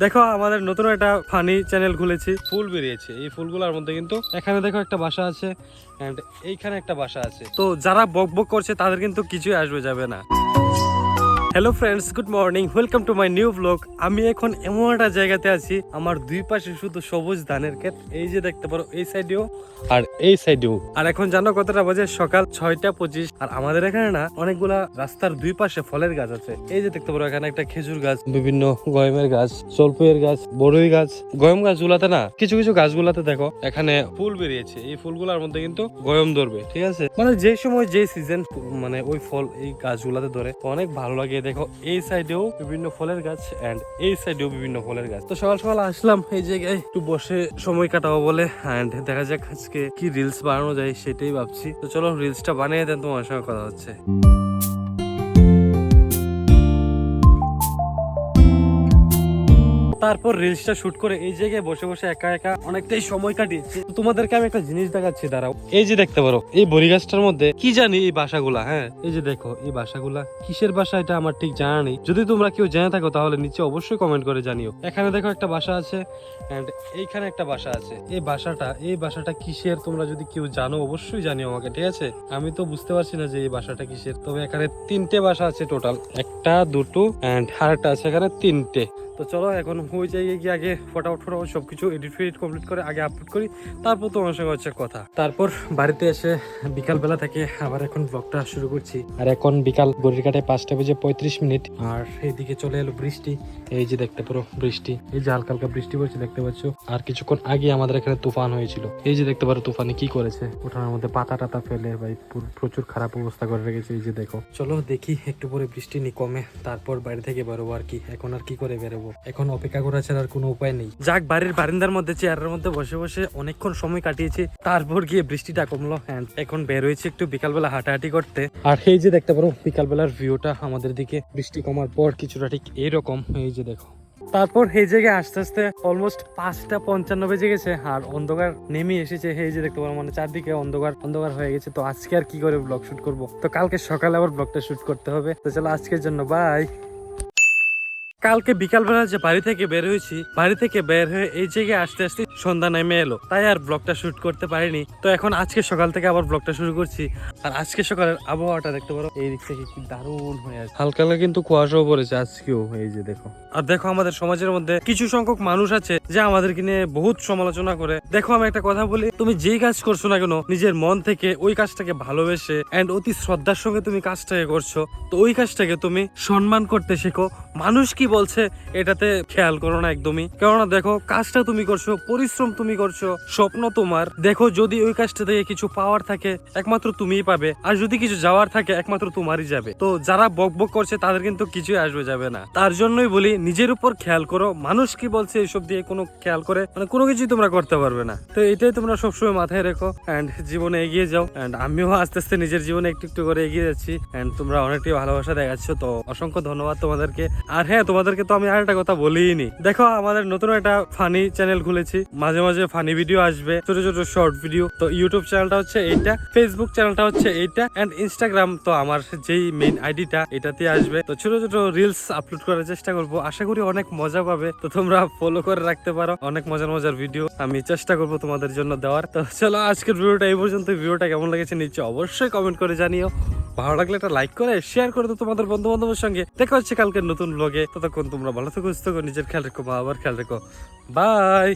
দেখো আমাদের নতুন একটা ফানি চ্যানেল খুলেছি। ফুল বেরিয়েছে। এই ফুলগুলোর মধ্যে কিন্তু এখানে দেখো একটা বাসা আছে এইখানে একটা বাসা আছে। তো যারা বক বক করছে তাদের কিন্তু কিছুই আসবে যাবে না। Hello friends good morning welcome to my new blog আমি এখন এমন একটা জায়গাতে আছি আমার দুই পাশে শুধু সবুজ ধানের ক্ষেত। এই যে দেখতে পারো এই সাইডেও আর এই সাইডেও আর এখন জানো কতটা বাজে? সকাল ছয়টা পঁচিশ। আর আমাদের এখানে না অনেকগুলা রাস্তার দুই পাশে ফলের গাছ আছে। এই যে দেখতে পারো এখানে একটা খেজুর গাছ বিভিন্ন গয়মের গাছ জলপইয়ের গাছ বড়ই গাছ। গয়ম গাছগুলাতে না কিছু কিছু গাছগুলাতে দেখো এখানে ফুল বেরিয়েছে। এই ফুলগুলোর মধ্যে কিন্তু গয়ম ধরবে ঠিক আছে? মানে যে সময় যে সিজন মানে ওই ফল এই গাছগুলাতে ধরে অনেক ভালো লাগে দেখো, এই সাইডেও বিভিন্ন ফলের গাছ এন্ড এই সাইডেও বিভিন্ন ফলের গাছ। তো সকাল সকাল আসলাম এই জায়গায়, একটু বসে সময় কাটাবো বলে অ্যান্ড দেখা যাক আজকে কি রিলস বানানো যায় সেটাই ভাবছি। তো চলো রিলসটা বানিয়ে দেন, তোমার সঙ্গে কথা হচ্ছে। তারপর রিলসটা শুট করে এই জায়গায় বসে বসে একা একা অনেকটাই সময় কাটিয়েছি। তোমাদেরকে আমি একটা জিনিস দেখাচ্ছি, দাঁড়াও। এই যে দেখতে পারো, এই বড়ি গাছটার মধ্যে কি জানি এই বাসাগুলা হ্যাঁ? এই যে দেখো, এই বাসাগুলা কিসের বাসা এটা আমার ঠিক জানা নেই। যদি তোমরা কেউ জেনে থাকো তাহলে নিচে অবশ্যই কমেন্ট করে জানিও। এখানে দেখো একটা বাসা আছে এন্ড এইখানে একটা বাসা আছে। এই বাসাটা এই বাসাটা কিসের তোমরা যদি কেউ জানো অবশ্যই জানিও আমাকে, ঠিক আছে? আমি তো বুঝতে পারছি না যে এই বাসাটা কিসের। তবে এখানে তিনটে বাসা আছে টোটাল একটা, দুটো এন্ড আরেকটা আছে এখানে তিনটে। তো চলো, এখন ওই জায়গায় গিয়ে আগে ফটাফট ফটাফট সবকিছু এডিট ফেডিট কমপ্লিট করে আগে আপলোড করি। তারপর তোমার সঙ্গে হচ্ছে কথা। তারপর বাড়িতে এসে বিকাল বেলা থেকে আবার এখন ব্লগটা শুরু করছি। আর এখন বিকাল গড়ির কাটায় পাঁচটা বেজে পঁয়ত্রিশ মিনিট। আর এইদিকে চলে এলো বৃষ্টি। এই যে দেখতে পারো বৃষ্টি। এই যে হালকা হালকা বৃষ্টি পড়ছে দেখতে পাচ্ছ। আর কিছুক্ষণ আগে আমাদের এখানে তুফান হয়েছিল। এই যে দেখতে পারো তুফানে কি করেছে। উঠানের মধ্যে পাতা টাতা ফেলে ভাই প্রচুর খারাপ অবস্থা করে রেখেছে। এই যে দেখো। চলো দেখি একটু পরে বৃষ্টি নি কমে তারপর বাড়ি থেকে বেরোবো আর কি। এখন আর কি করে বেরোবো? এখন অপেক্ষা করা ছাড়া আর কোনো উপায় নেই। যাক, বাড়ির বারিন্দার মধ্যে, চেয়ারের মধ্যে বসে বসে অনেকক্ষণ সময় কাটিয়েছি, তারপর গিয়ে বৃষ্টিটা কমলো। And এখন বের হয়েছে একটু বিকালবেলা হাঁটাহাঁটি করতে। আর এই যে দেখতে পারো, বিকালবেলার ভিউটা আমাদের দিকে বৃষ্টি কমার পর কিছুটা ঠিক এইরকম এই যে দেখো। তারপর এই জায়গায় আস্তে আস্তে অলমোস্ট পাঁচটা পঞ্চান্ন বেজে গেছে, আর অন্ধকার নেমে এসেছে। এই যে দেখতে পারো মানে চারদিকে অন্ধকার অন্ধকার হয়ে গেছে। তো আজকে আর কি করে ব্লগ শুট করব? তো কালকে সকালে আবার ব্লগটা শুট করতে হবে। তো চলো, আজকের জন্য বাই কালকে বিকালবেলা যে বাড়ি থেকে বের হয়েছি বাড়ি থেকে বের হয়ে এই জায়গায় আসতে আসতে সন্ধ্যা নেমে এলো। তাই আর ব্লগটা শুট করতে পারিনি। তো এখন আজকে সকাল থেকে আবার ব্লগটা শুরু করছি। আর আজকে সকালের আবহাওয়াটা দেখতে পারো এই দিক থেকে কি দারুণ হয়ে আছে। হালকা হালকা কিন্তু কুয়াশাও পড়েছে আজকেও এই যে দেখো। আর দেখো আমাদের সমাজের মধ্যে কিছু সংখ্যক মানুষ আছে যে আমাদেরকে নিয়ে বহুত সমালোচনা করে। দেখো আমি একটা কথা বলি তুমি যেই কাজ করছ না কেন নিজের মন থেকে ওই কাজটাকে ভালোবেসে এন্ড অতি শ্রদ্ধার সঙ্গে তুমি কাজটাকে করছ তো ওই কাজটাকে তুমি সম্মান করতে শেখো। মানুষ কি বলছে, এটাতে খেয়াল করো না একদমই। কেননা দেখো, কাজটা তুমি করছ, পরিশ্রম তুমি করছ, স্বপ্ন তোমার। দেখো, যদি ওই কাজটা থেকে কিছু পাওয়ার থাকে, একমাত্র তুমিই পাবে। আর যদি কিছু যাওয়ার থাকে, একমাত্র তোমারই যাবে। তো যারা বক বক করছে, তাদের কিন্তু কিছুই আসবে যাবে না। তার জন্যই বলি, নিজের উপর খেয়াল করো। মানুষ কি বলছে এইসব দিয়ে কোনো খেয়াল করে? মানে কোনো কিছুই তোমরা করতে পারবে না। তো এটাই তোমরা সবসময় মাথায় রেখো। অ্যান্ড জীবনে এগিয়ে যাও। এন্ড আমিও আস্তে আস্তে নিজের জীবনে একটু একটু করে এগিয়ে যাচ্ছি। এন্ড তোমরা অনেকটাই ভালোবাসা দেখাচ্ছ। তো অসংখ্য ধন্যবাদ তোমাদেরকে। আর হ্যাঁ তোমাদেরকে তো আমি আর একটা কথা বলিনি দেখো, আমাদের নতুন একটা ফানি চ্যানেল খুলেছি। মাঝে মাঝে ফানি ভিডিও আসবে, ছোট ছোট শর্ট ভিডিও তো ইউটিউব চ্যানেলটা হচ্ছে এইটা ফেসবুক চ্যানেলটা হচ্ছে এইটা এন্ড ইনস্টাগ্রাম তো আমার যেই মেইন আইডিটা এটাতে আসবে। তো ছোট ছোট রিলস আপলোড করার চেষ্টা করব। আশা করি অনেক মজা পাবে। তো তোমরা ফলো করে রাখতে পারো। অনেক মজার মজার ভিডিও আমি চেষ্টা করব তোমাদের জন্য দেওয়ার। তো চলো, আজকের ভিডিওটা এই পর্যন্ত ভিডিওটা কেমন লেগেছে নিচে অবশ্যই কমেন্ট করে জানিও। ভালো লাগলে একটা লাইক করে শেয়ার করে দাও তোমাদের বন্ধু বান্ধবের সঙ্গে। দেখা হচ্ছে কালকে নতুন ব্লগে ততক্ষণ তোমরা ভালো থেকো, সুস্থ নিজের খেয়াল রেখো বা আবার খেয়াল রেখো। বাই